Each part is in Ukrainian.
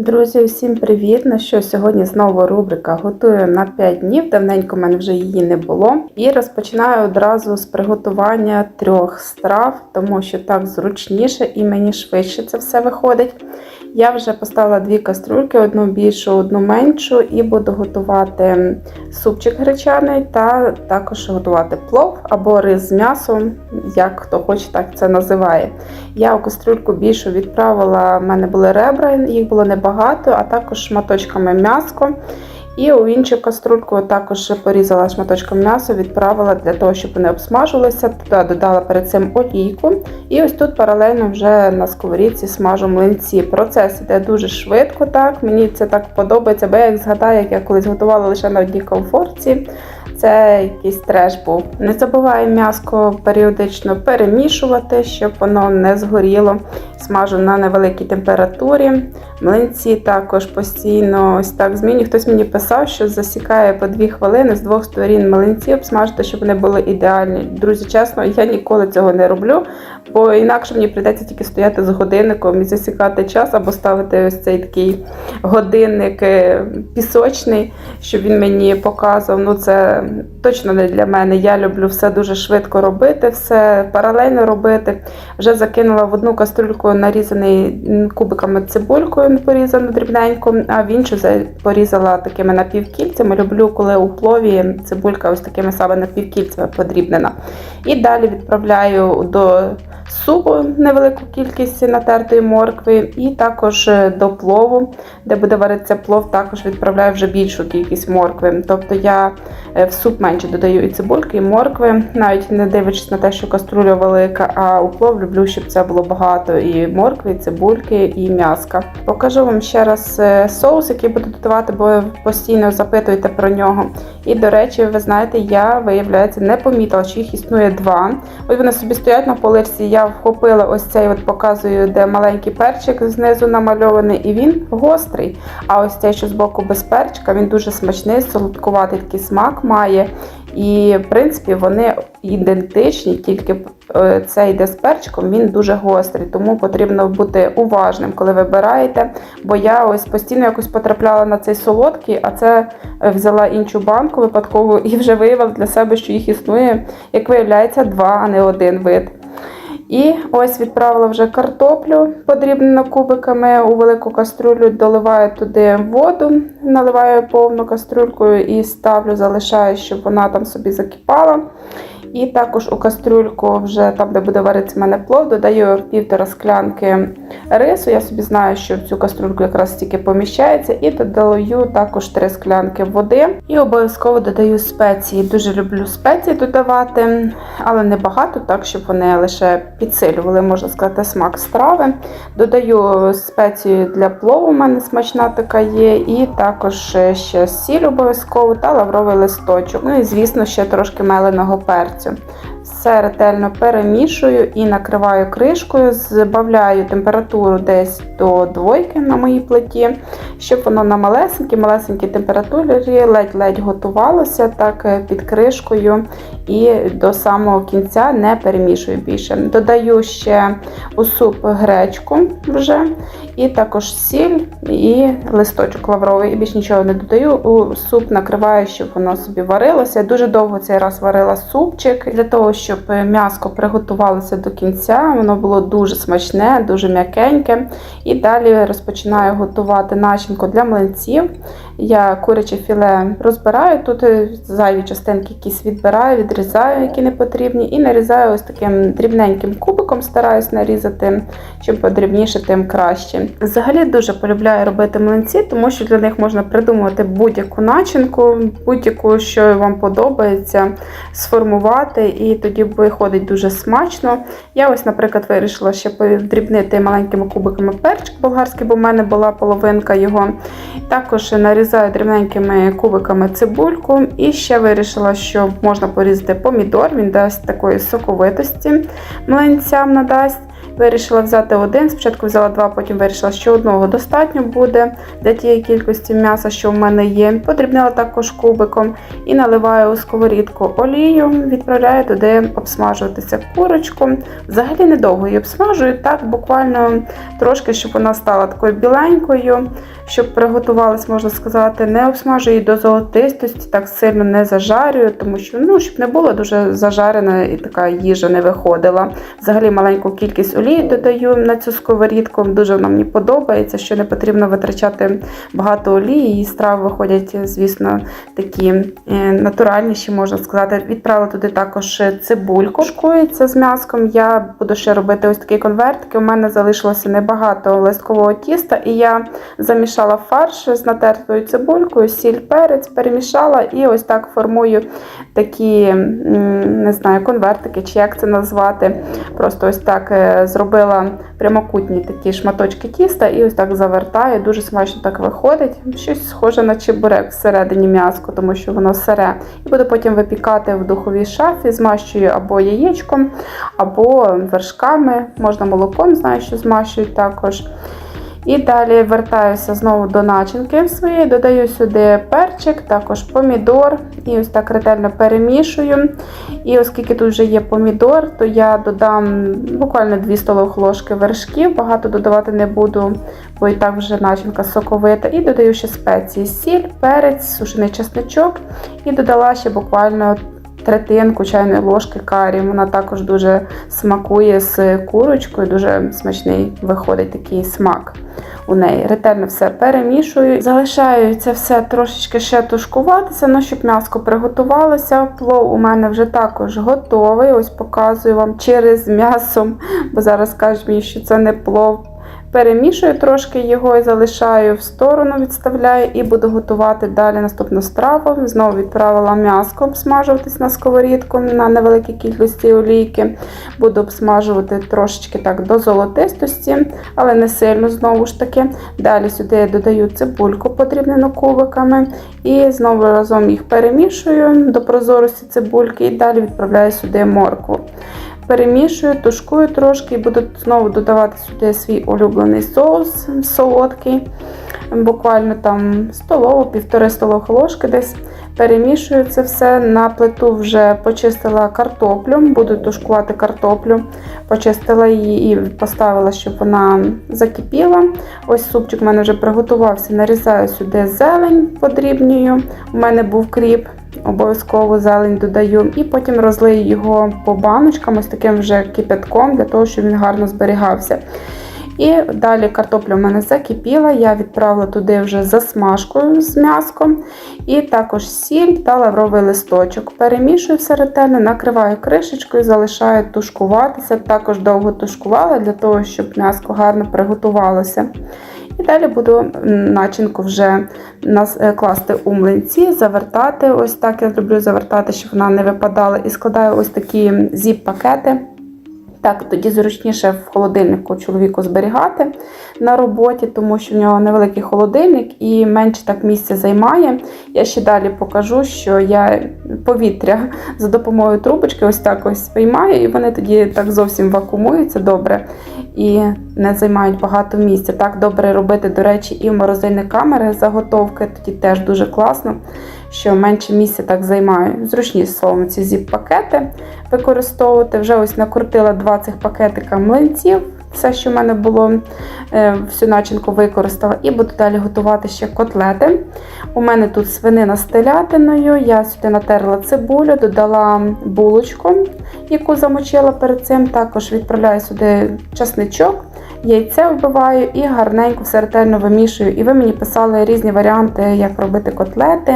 Друзі, всім привіт! Ну що, сьогодні знову рубрика Готую на 5 днів. Давненько в мене вже її не було. І розпочинаю одразу з приготування трьох страв, тому що так зручніше і мені швидше це все виходить. Я вже поставила дві каструльки, одну більшу, одну меншу, і буду готувати супчик гречаний та також готувати плов або рис з м'ясом, як хто хоче, так це називає. Я у кастрюльку більшу відправила, в мене були ребра, їх було небагато, а також шматочками м'яско. І у іншу каструльку також порізала шматочком м'ясо, відправила для того, щоб вони обсмажилися. Туди додала перед цим олійку. І ось тут паралельно вже на сковорідці смажу млинці. Процес іде дуже швидко. так, Мені це так подобається, бо я як згадаю, як я колись готувала лише на одній комфорті. Це якийсь треш був. Не забуваю м'яско періодично перемішувати, щоб воно не згоріло. Смажу на невеликій температурі. Млинці також постійно ось так змінюю. Хтось мені писав, що засікає по 2 хвилини з двох сторін млинці обсмажити, щоб вони були ідеальні. Друзі, чесно, я ніколи цього не роблю, бо інакше мені прийдеться тільки стояти з годинником і засікати час або ставити ось цей такий годинник е, пісочний, щоб він мені показував. Ну це точно не для мене. Я люблю все дуже швидко робити, все паралельно робити. Вже закинула в одну кастрюльку нарізаний кубиками цибулькою, порізану дрібненько, а в іншу порізала такими напівкільцями. Люблю, коли у плові цибулька ось такими саме напівкільцями подрібнена. І далі відправляю до супу невелику кількість натертої моркви, і також до плову, де буде варитися плов, також відправляю вже більшу кількість моркви. Тобто я в суп менше додаю і цибульки, і моркви, навіть не дивлячись на те, що каструля велика, а у плов люблю, щоб це було багато і моркви, і цибульки, і м'яска. Покажу вам ще раз соус, який буду додавати, бо ви постійно запитуєте про нього. І, до речі, ви знаєте, я, виявляється, не помітила, що їх існує два. Ось вони собі стоять на поличці. Я вхопила ось цей, от показую, де маленький перчик знизу намальований, і він гострий. А ось цей, що з боку без перчика, він дуже смачний, солодкуватий такий смак має. І, в принципі, вони ідентичні, тільки цей йде з перчиком, він дуже гострий, тому потрібно бути уважним, коли вибираєте. Бо я ось постійно якось потрапляла на цей солодкий, а це взяла іншу банку випадково і вже виявила для себе, що їх існує, як виявляється, два, а не один вид. І ось відправила вже картоплю подрібнено кубиками у велику каструлю, доливаю туди воду, наливаю повну кастрюльку і ставлю, залишаю, щоб вона там собі закипала. І також у кастрюльку, вже там, де буде варитися в мене плов, додаю півтора склянки рису. Я собі знаю, що в цю кастрюльку якраз тільки поміщається. І додаю також 3 склянки води. І обов'язково додаю спеції. Дуже люблю спеції додавати, але не багато, так, щоб вони лише підсилювали, можна сказати, смак страви. Додаю спецію для плову, у мене смачна така є. І також ще сіль обов'язково та лавровий листочок. Ну і, звісно, ще трошки меленого перцю. Все ретельно перемішую і накриваю кришкою, збавляю температуру десь до двойки на моїй плиті, щоб воно на малесенькій малесенькій температурі ледь-ледь готувалося так під кришкою і до самого кінця не перемішую більше. Додаю ще у суп гречку вже, і також сіль і листочок лавровий. І більш нічого не додаю. У суп накриваю, щоб воно собі варилося. Я дуже довго цей раз варила супчик для того, щоб м'яско приготувалося до кінця. Воно було дуже смачне, дуже м'якеньке. І далі розпочинаю готувати начинку для млинців. Я куряче філе розбираю, тут зайві частинки якісь відбираю, відрізаю, які не потрібні, і нарізаю ось таким дрібненьким кубиком, стараюсь нарізати, чим подрібніше, тим краще. Взагалі дуже полюбляю робити млинці, тому що для них можна придумувати будь-яку начинку, будь-яку, що вам подобається, сформувати, і тоді виходить дуже смачно. Я ось, наприклад, вирішила ще подрібнити маленькими кубиками перчик болгарський, бо в мене була половинка його. Також нарізаю дрібненькими кубиками цибульку. І ще вирішила, що можна порізати помідор, він дасть такої соковитості млинцям надасть. Вирішила взяти один. Спочатку взяла два, потім вирішила, що одного достатньо буде для тієї кількості м'яса, що в мене є. Подрібнила також кубиком і наливаю у сковорідку олію, відправляю туди обсмажуватися курочку. Взагалі недовго її обсмажую, так буквально трошки, щоб вона стала такою біленькою, щоб приготувалась, можна сказати, не обсмажую її до золотистості, так сильно не зажарюю, тому що ну, щоб не було дуже зажарена і така їжа не виходила. Взагалі маленьку кількість олії додаю на цю сковорідку. Дуже вона мені подобається, що не потрібно витрачати багато олії, і страви виходять, звісно, такі е, натуральніші, можна сказати. Відправила туди також цибульку, шкується з м'яском. Я буду ще робити ось такі конвертики. У мене залишилося небагато листкового тіста, і я замішала фарш з натертою цибулькою, сіль, перець, перемішала і ось так формую такі, не знаю, конвертики, чи як це назвати. Просто ось так е, зробила прямокутні такі шматочки тіста і ось так завертаю. Дуже смачно так виходить. Щось схоже на чебурек всередині м'яско, тому що воно сире. І буду потім випікати в духовій шафі, змащую або яєчком, або вершками, можна молоком, знаю, що змащують також. І далі вертаюся знову до начинки своєї, додаю сюди перчик, також помідор. І ось так ретельно перемішую. І оскільки тут вже є помідор, то я додам буквально 2 столових ложки вершків, багато додавати не буду, бо і так вже начинка соковита. І додаю ще спеції: сіль, перець, сушений чесничок. І додала ще буквально третинку чайної ложки карі. Вона також дуже смакує з курочкою, дуже смачний виходить такий смак у неї. Ретельно все перемішую. Залишаю це все трошечки ще тушкуватися, ну, щоб м'яско приготувалося. Плов у мене вже також готовий. Ось показую вам через м'ясо, бо зараз кажуть мені, що це не плов. Перемішую трошки його і залишаю в сторону, відставляю і буду готувати далі наступну страву. Знову відправила м'яско обсмажуватись на сковорідку на невеликій кількості олійки. Буду обсмажувати трошечки так до золотистості, але не сильно знову ж таки. Далі сюди додаю цибульку, подрібнену кубиками, і знову разом їх перемішую до прозорості цибульки, і далі відправляю сюди моркву. Перемішую, тушкую трошки і буду знову додавати сюди свій улюблений соус солодкий, буквально там столову, півтори столових ложки десь. Перемішую це все. На плиту вже почистила картоплю, буду тушкувати картоплю, почистила її і поставила, щоб вона закипіла. Ось супчик у мене вже приготувався. Нарізаю сюди зелень подрібнюю. У мене був кріп. Обов'язково зелень додаю, і потім розлию його по баночкам, ось таким вже кипятком, для того, щоб він гарно зберігався. І далі картопля в мене закипіла, я відправила туди вже засмажкою з м'яском, і також сіль та лавровий листочок. Перемішую все ретельно, накриваю кришечкою, залишаю тушкуватися. Також довго тушкувала, для того, щоб м'яско гарно приготувалося. І далі буду начинку вже е, класти у млинці, завертати. Ось так я люблю завертати, щоб вона не випадала. І складаю ось такі зіп-пакети. Так, тоді зручніше в холодильнику чоловіку зберігати на роботі, тому що в нього невеликий холодильник і менше так місця займає. Я ще далі покажу, що я повітря за допомогою трубочки ось так ось виймаю, і вони тоді так зовсім вакуумуються добре і не займають багато місця. Так добре робити, до речі, і в морозильні камери заготовки, тоді теж дуже класно що менше місця так займає. Зручні словом ці зіп-пакети використовувати. Вже ось накрутила два цих пакетика млинців. Все, що в мене було, е, всю начинку використала, і буду далі готувати ще котлети. У мене тут свинина з телятиною, я сюди натерла цибулю, додала булочку, яку замочила перед цим. Також відправляю сюди часничок, яйце вбиваю і гарненько все ретельно вимішую. І ви мені писали різні варіанти, як робити котлети,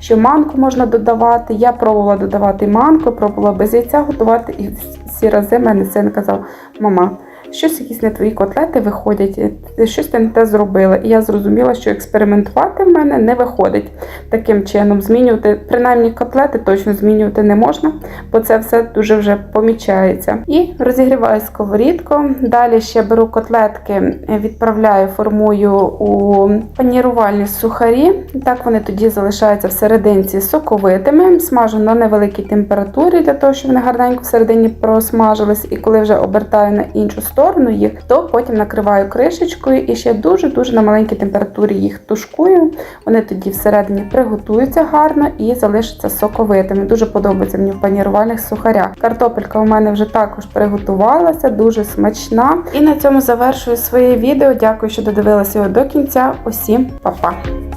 що манку можна додавати. Я пробувала додавати манку, пробувала без яйця готувати, і всі рази мене син казав, мама щось якісь не твої котлети виходять, щось ти не те зробила. І я зрозуміла, що експериментувати в мене не виходить таким чином. Змінювати, принаймні котлети точно змінювати не можна, бо це все дуже вже помічається. І розігріваю сковорідку. Далі ще беру котлетки, відправляю, формую у панірувальні сухарі. Так вони тоді залишаються всерединці соковитими. Смажу на невеликій температурі, для того, щоб вони гарненько всередині просмажились. І коли вже обертаю на іншу сторону, сторону їх, то потім накриваю кришечкою і ще дуже-дуже на маленькій температурі їх тушкую. Вони тоді всередині приготуються гарно і залишаться соковитими. Дуже подобається мені в панірувальних сухарях. Картопелька у мене вже також приготувалася, дуже смачна. І на цьому завершую своє відео. Дякую, що додивилися його до кінця. Усім па-па!